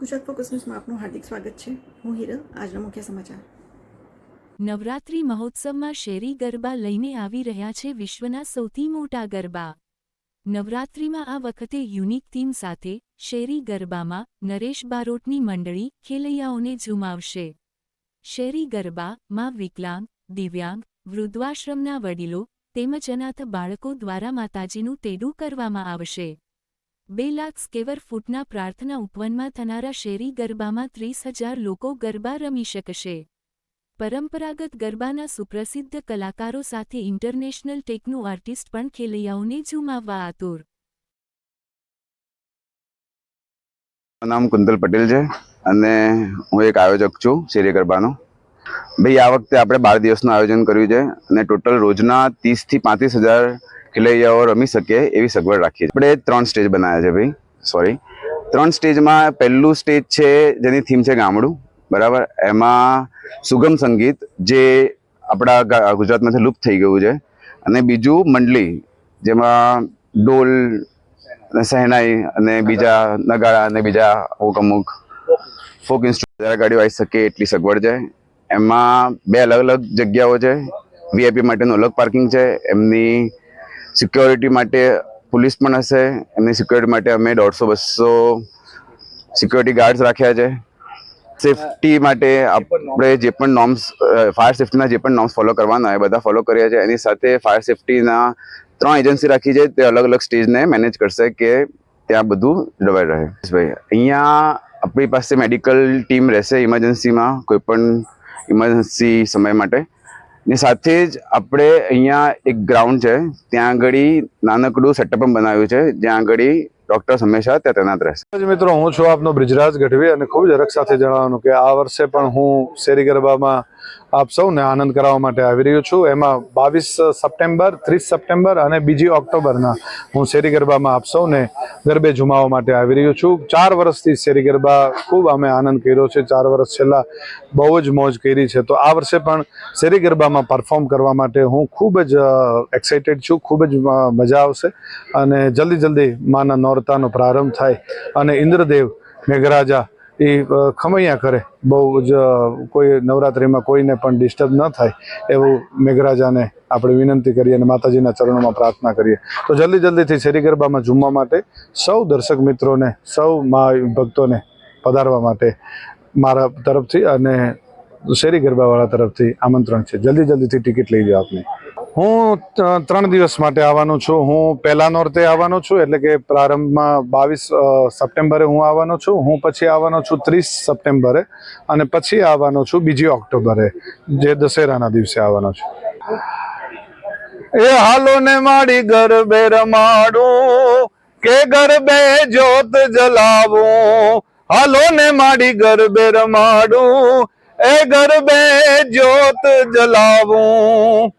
Gujarat focus ન્યૂઝમાં આપનું હાર્દિક સ્વાગત છે. હું હિરલ, આજના મુખ્ય સમાચાર. નવરાત્રિ મહોત્સવમાં શેરી ગરબા લઈને આવી રહ્યા છે વિશ્વના સૌથી મોટા ગરબા. નવરાત્રિમાં આ વખતે યુનિક થીમ સાથે શેરી ગરબામાં નરેશ બારોટની મંડળી ખેલૈયાઓને ઝુમાવશે. શેરી ગરબા માં વિકલાંગ, દિવ્યાંગ, વૃદ્ધાશ્રમના વડીલો તેમજ અનાથ બાળકો દ્વારા માતાજીનું તેડું કરવામાં આવશે. બે લાખ સ્કેવર ફૂટના પ્રાર્થના ઉપવનમાં થનારા શેરી ગરબામાં ત્રીસ હજાર લોકો ગરબા રમી શકશે. પરંપરાગત ગરબાના સુપ્રસિદ્ધ કલાકારો સાથે ઇન્ટરનેશનલ ટેકનો આર્ટિસ્ટ પણ ખેલૈયાઓને ઝુમાવવા આતુર. નામ કુંતલ પટેલ છે અને હું એક આયોજક છું શેરી ગરબાનો. ભાઈ, આ વખતે આપણે બાર દિવસનું આયોજન કર્યું છે અને ટોટલ રોજના ત્રીસથી પાંત્રીસ હજાર ખેલૈયાઓ રમી શકે એવી સગવડ રાખીએ. છીએ આપણે ત્રણ સ્ટેજ બનાવ્યા છે ભાઈ. સોરી ત્રણ સ્ટેજમાં પહેલું સ્ટેજ છે જેની થીમ છે ગામડું. બરાબર? એમાં સુગમ સંગીત, જે આપણા ગુજરાતમાંથી લુપ્ત થઈ ગયું છે. અને બીજું મંડલી, જેમાં ડોલ, અને શહેનાઈ, અને બીજા નગાડા અને બીજા અમુક અમુક ફોક ઇન્સ્ટ્રુમેન્ટ ગાડીઓ આવી શકે એટલી સગવડ છે. એમાં બે અલગ અલગ જગ્યાઓ છે. વીઆઈપી માટેનું અલગ પાર્કિંગ છે. એમની સિક્યોરિટી માટે પોલીસ પણ હશે. એમની સિક્યોરિટી માટે અમે દોઢસો બસો સિક્યોરિટી ગાર્ડ્સ રાખ્યા છે. સેફટી માટે આપણે જે પણ નોર્મ્સ ફાયર સેફ્ટીના જે પણ નોર્મ્સ ફોલો કરવાના એ બધા ફોલો કર્યા છે એની સાથે ફાયર સેફ્ટીના ત્રણ એજન્સી રાખી છે. તે અલગ અલગ સ્ટેજને મેનેજ કરશે કે ત્યાં બધું જળવાઈ રહે. ભાઈ, અહીંયા આપણી પાસે મેડિકલ ટીમ રહેશે ઇમરજન્સીમાં, કોઈ પણ ઇમરજન્સી સમય માટે. ને સાથે જ આપણે અહીંયા એક ગ્રાઉન્ડ છે. ત્યાં આગળ નાનકડું સેટઅપ પણ બનાવ્યું છે. જ્યાં આગળ ડૉક્ટર્સ હંમેશા ત્યાં તૈનાત રહેશે. મિત્રો, હું છું આપનો બ્રિજરાજ ગઢવી અને ખૂબ જ હરખ સાથે જણાવવાનું કે આ વર્ષે પણ હું શેરી ગરબામાં આપ સૌને આનંદ કરાવવા માટે આવી રહ્યો છું. એમાં બાવીસ સપ્ટેમ્બર, ત્રીસ સપ્ટેમ્બર અને બીજી ઓક્ટોબરના હું શેરી ગરબામાં આપ સૌને ગરબે ઝુમાવવા માટે આવી રહ્યો છું. ચાર વર્ષથી શેરી ગરબા ખૂબ અમે આનંદ કર્યો છે. ચાર વર્ષ છેલ્લા બહુ જ મોજ કરી છે. તો આ વર્ષે પણ શેરી ગરબામાં પરફોર્મ કરવા માટે હું ખૂબ જ એક્સાઇટેડ છું. ખૂબ જ મજા આવશે અને જલ્દી જલ્દી માના નોરતાનો પ્રારંભ થાય અને ઇન્દ્રદેવ મેઘરાજા એ ખમૈયા કરે. બહુ જ કોઈ નવરાત્રિમાં કોઈને પણ ડિસ્ટર્બ ન થાય એવું મેઘરાજાને આપણે વિનંતી કરીએ અને માતાજીના ચરણોમાં પ્રાર્થના કરીએ. તો જલ્દી જલ્દીથી શેરી ગરબામાં ઝૂમવા માટે સૌ દર્શક મિત્રોને, સૌ મા ભક્તોને પધારવા માટે મારા તરફથી અને શેરી ગરબાવાળા તરફથી આમંત્રણ છે. જલ્દી જલ્દીથી ટિકિટ લઈ જાઓ આપને. હું ત્રણ દિવસ માટે આવવાનો છું. હું પહેલા નોરતે આવવાનો છું, એટલે કે પ્રારંભમાં બાવીસ સપ્ટેમ્બરે હું આવવાનો છું. હું પછી આવવાનો છું ત્રીસ સપ્ટેમ્બરે અને પછી આવવાનો છું બીજી ઓક્ટોબરે, જે દશેરાના દિવસે આવવાનો છું. એ હાલો ને માડી ગરબે રમાડું, કે ગરબે જ્યોત જલાવું. હાલો ને માડી ગરબે રમાડું, એ ગરબે જ્યોત જલાવું.